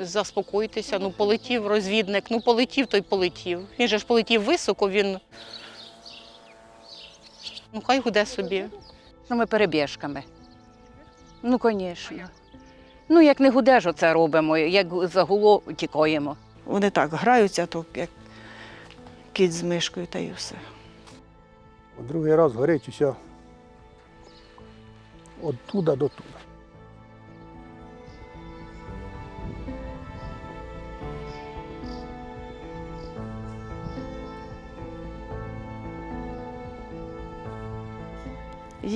заспокоїтися. Ну, полетів розвідник, ну полетів, той полетів. Він же ж полетів високо, він. Ну, хай гуде собі. Ну, ми перебіжками. Ну, звісно. Ну, як не гудеш, оце робимо, як загуло, тікаємо. Вони так граються, то як кіт з мишкою та й все. Другий раз горить усе от туди до туди.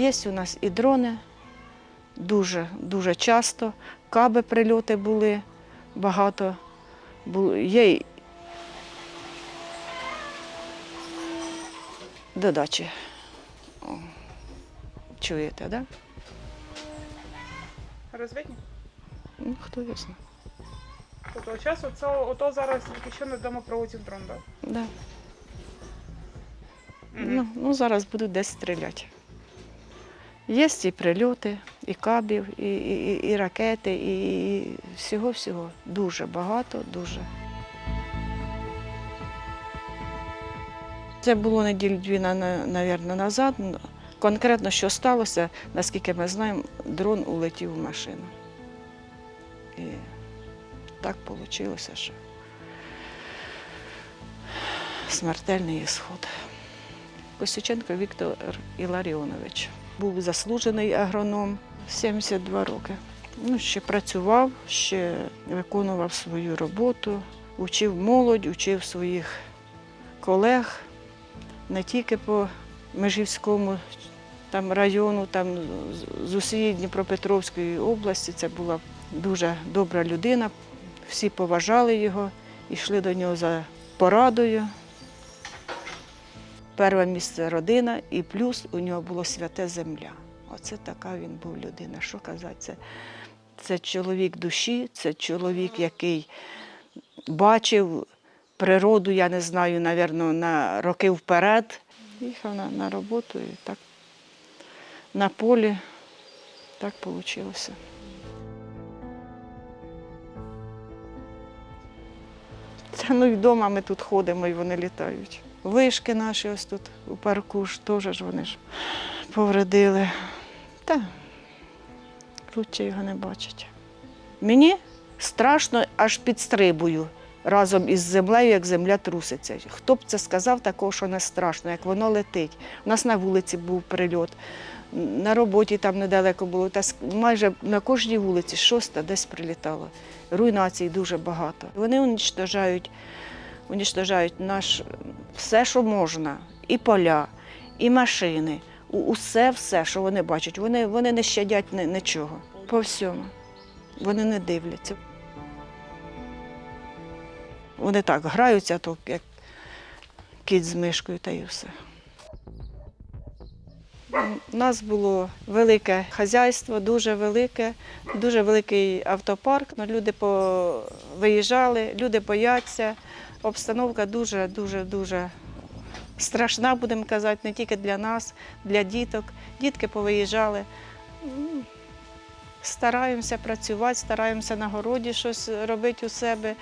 Є у нас і дрони, дуже, дуже часто. Каби прильоти були багато. Є й до дачі. О, Чуєте, так? Да? Розвідні? Ну, хто знає. Тобто час оце, ото зараз тільки що недавно пролетів дрон, так? Да. Ну, ну, зараз будуть десь стріляти. Є і прильоти, і кабів, і, і, і- ракети, і, всього-всього. Дуже багато, дуже. Це було неділю дві, на- на- назад. Ну, Конкретно, що сталося, наскільки ми знаємо, дрон улетів в машину. І так вийшло, що смертельний ісход. Костюченко Віктор Іларіонович був заслужений агроном 72 роки. Ну, ще працював, ще виконував свою роботу, учив молодь, учив своїх колег не тільки по Межівському там, району, там, з- усієї Дніпропетровської області. Це була дуже добра людина. Всі поважали його, йшли до нього за порадою. Перше місце родина, і плюс у нього було святе земля. Оце така він був людина. Що казати? Це, це чоловік душі, це чоловік, який бачив природу, я не знаю, напевно, на роки вперед. Їхав на, на роботу і так на полі так вийшло. Це ну і вдома ми тут ходимо і вони літають. Вишки наші ось тут у парку ж теж ж вони ж повредили. Та лучше його не бачить. Мені страшно, аж підстрибую разом із землею, як земля труситься. Хто б це сказав, такого, що не страшно, як воно летить. У нас на вулиці був прильот, на роботі там недалеко було. Та майже на кожній вулиці шоста десь прилітало. Руйнацій дуже багато. Вони уничтожають, уничтожають наш все, що можна, і поля, і машини. Усе, все, що вони бачать. Вони, вони не щадять нічого. По всьому. Вони не дивляться. Вони так граються, то як кіт з мишкою та й все. У нас було велике хазяйство, дуже велике, дуже великий автопарк. Ну, Люди виїжджали, люди бояться. Обстановка дуже, дуже, дуже страшна, будемо казати, не тільки для нас, для діток. Дітки повиїжджали. Стараємося працювати, стараємося на городі щось робити у себе.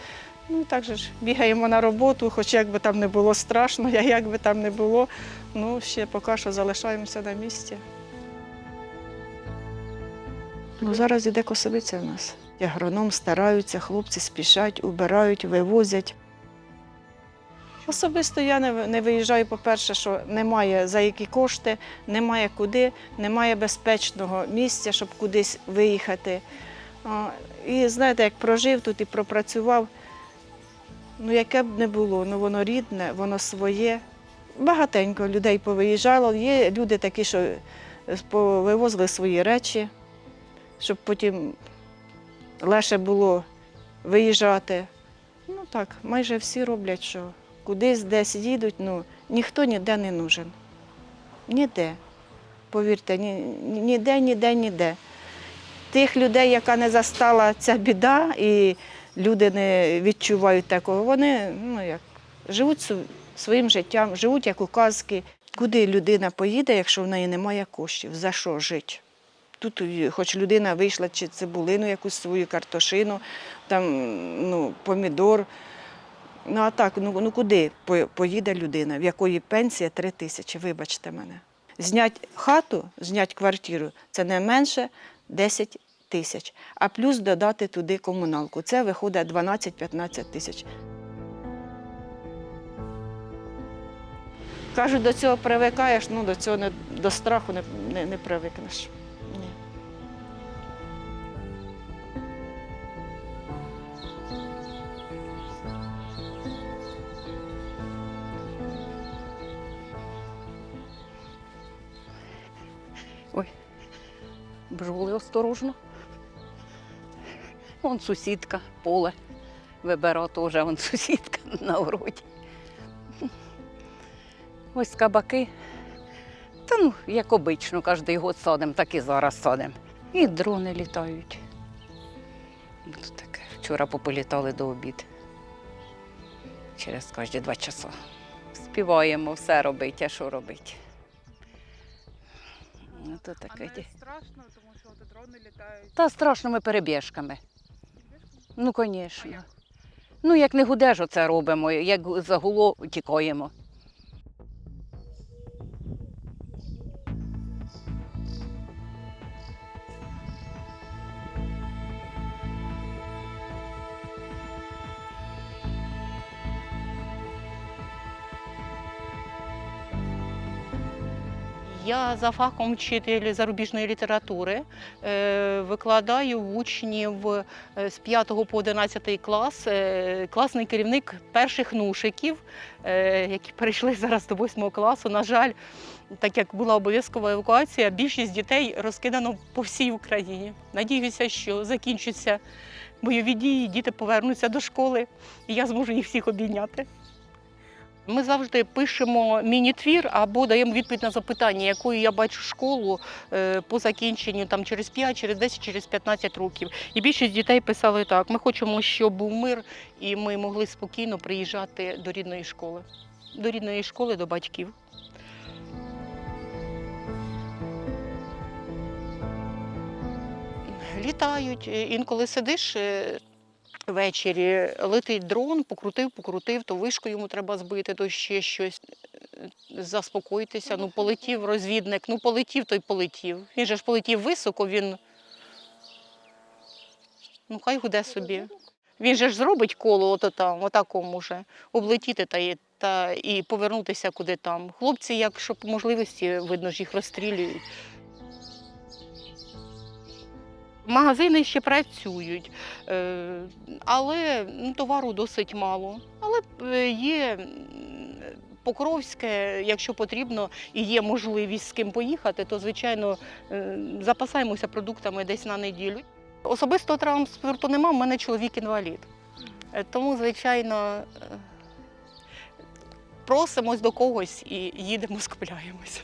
Ну, так же ж бігаємо на роботу, хоч як би там не було страшно, як би там не було, ну ще поки що залишаємося на місці. Ну, зараз іде косовиця в нас. Агроном стараються, хлопці спішать, убирають, вивозять. Особисто я не, виїжджаю, по-перше, що немає за які кошти, немає куди, немає безпечного місця, щоб кудись виїхати. І знаєте, як прожив тут і пропрацював, ну яке б не було, ну воно рідне, воно своє. Багатенько людей повиїжджало. Є люди такі, що е, вивозили свої речі, щоб потім легше було виїжджати. Ну так, майже всі роблять, що кудись десь їдуть, ну ніхто ніде не нужен. Ніде. Повірте, ні, ні- ніде, ніде, ніде. Тих людей, яка не застала ця біда, і люди не відчувають такого, вони ну, як, живуть своїм життям, живуть як у казки. Куди людина поїде, якщо в неї немає коштів? За що жити? тут хоч людина вийшла, чи цибулину, якусь свою картошину, там ну, помідор. Ну а так, ну, ну куди поїде людина, в якої пенсія 3 тисячі, вибачте мене. Знять хату, знять квартиру це не менше 10 тисяч, а плюс додати туди комуналку. Це виходить 12-15 тисяч. Кажуть, до цього привикаєш, ну до цього не, до страху не, не, не привикнеш. Ні. Ой, бджоли осторожно. Вон сусідка, поле вибира теж, вон сусідка на городі. Ось кабаки. Та ну, як обично, кожен год садимо, так і зараз садимо. І дрони літають. Тут таке. Вчора пополітали до обід. Через кожні два часа. Співаємо, все робить, а що робить. Ну, то А не страшно, тому що от дрони літають. Та страшними перебіжками. Ну, звісно. Ну, як не гудеш, оце робимо, як загуло, тікаємо. Я за фахом вчитель зарубіжної літератури. Е, Викладаю в учнів е, з 5 по 11 клас. Е, Класний керівник перших нушиків, які перейшли зараз до 8 класу. На жаль, так як була обов'язкова евакуація, більшість дітей розкидано по всій Україні. Надіюся, що закінчаться бойові дії, діти повернуться до школи, і я зможу їх всіх обійняти. Ми завжди пишемо міні-твір або даємо відповідь на запитання, якою я бачу школу е, по закінченню там через 5, через 10, через 15 років. І більшість дітей писали так: ми хочемо, щоб був мир, і ми могли спокійно приїжджати до рідної школи, до рідної школи, до батьків. Літають, е, інколи сидиш. Ввечері летить дрон, покрутив, покрутив, то вишку йому треба збити, то ще щось. Е, Заспокойтеся, ну полетів розвідник, ну полетів, той полетів. Він же ж полетів високо, він. Ну, хай гуде собі. Він же ж зробить коло ото там, отакому же, облетіти та, і- та і повернутися куди там. Хлопці, якщо по можливості, видно ж їх розстрілюють. Магазини ще працюють, е, але ну, товару досить мало. Але е, є Покровське, якщо потрібно і є можливість з ким поїхати, то звичайно е, запасаємося продуктами десь на неділю. Особистого транспорту нема, в мене чоловік інвалід. Тому, звичайно, просимось до когось і їдемо, скупляємося.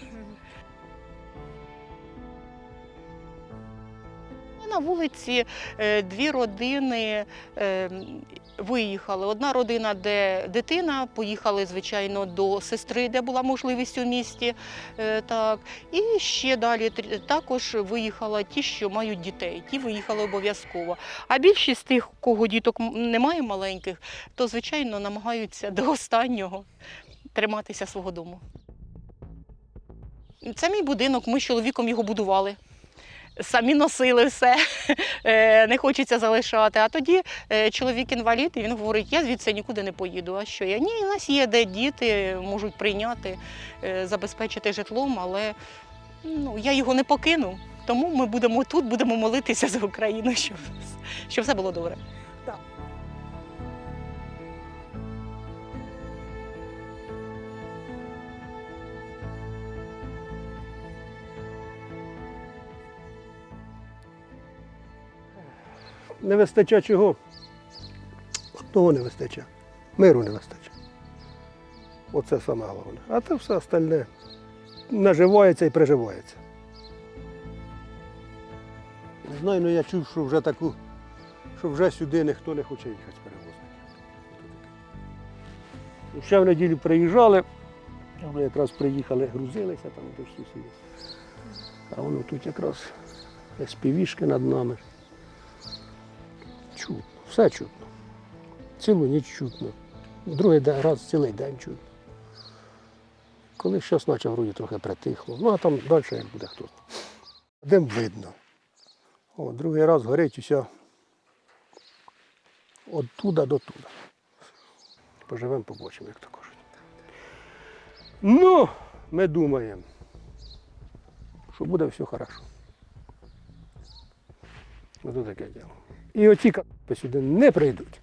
На вулиці е, дві родини е, виїхали. Одна родина, де дитина, поїхали, звичайно, до сестри, де була можливість у місті. е, Так. І ще далі також виїхали ті, що мають дітей. Ті виїхали обов'язково. А більшість тих, кого діток немає маленьких, то, звичайно, намагаються до останнього триматися свого дому. Це мій будинок, ми з чоловіком його будували. Самі носили все, е, не хочеться залишати. А тоді е, чоловік інвалід, і він говорить, я звідси нікуди не поїду. А що я? Ні, у нас є де діти можуть прийняти, е, забезпечити житлом, але ну, я його не покину. Тому ми будемо тут, будемо молитися за Україну, щоб, щоб все було добре. Не вистачає чого? Того не вистачає. Миру не вистачає. Оце саме головне. А це все остальне наживається і приживається. Не знаю, але я чув, що вже таку, що вже сюди ніхто не хоче їхати з перевозників. Ну, Ще в неділю приїжджали, вони якраз приїхали, грузилися там до сусідів. А воно тут якраз співішки над нами. Чутно, все чутно. Цілу ніч чутно. Другий раз цілий день чутно. Коли щось наче вроді трохи притихло. Ну а там далі як буде хто. Дим видно. О, другий раз горить усе от туди до туди. Поживемо, побачимо, як то кажуть. Ну, ми думаємо, що буде все хорошо. Ось таке діло. І оті сюди не прийдуть.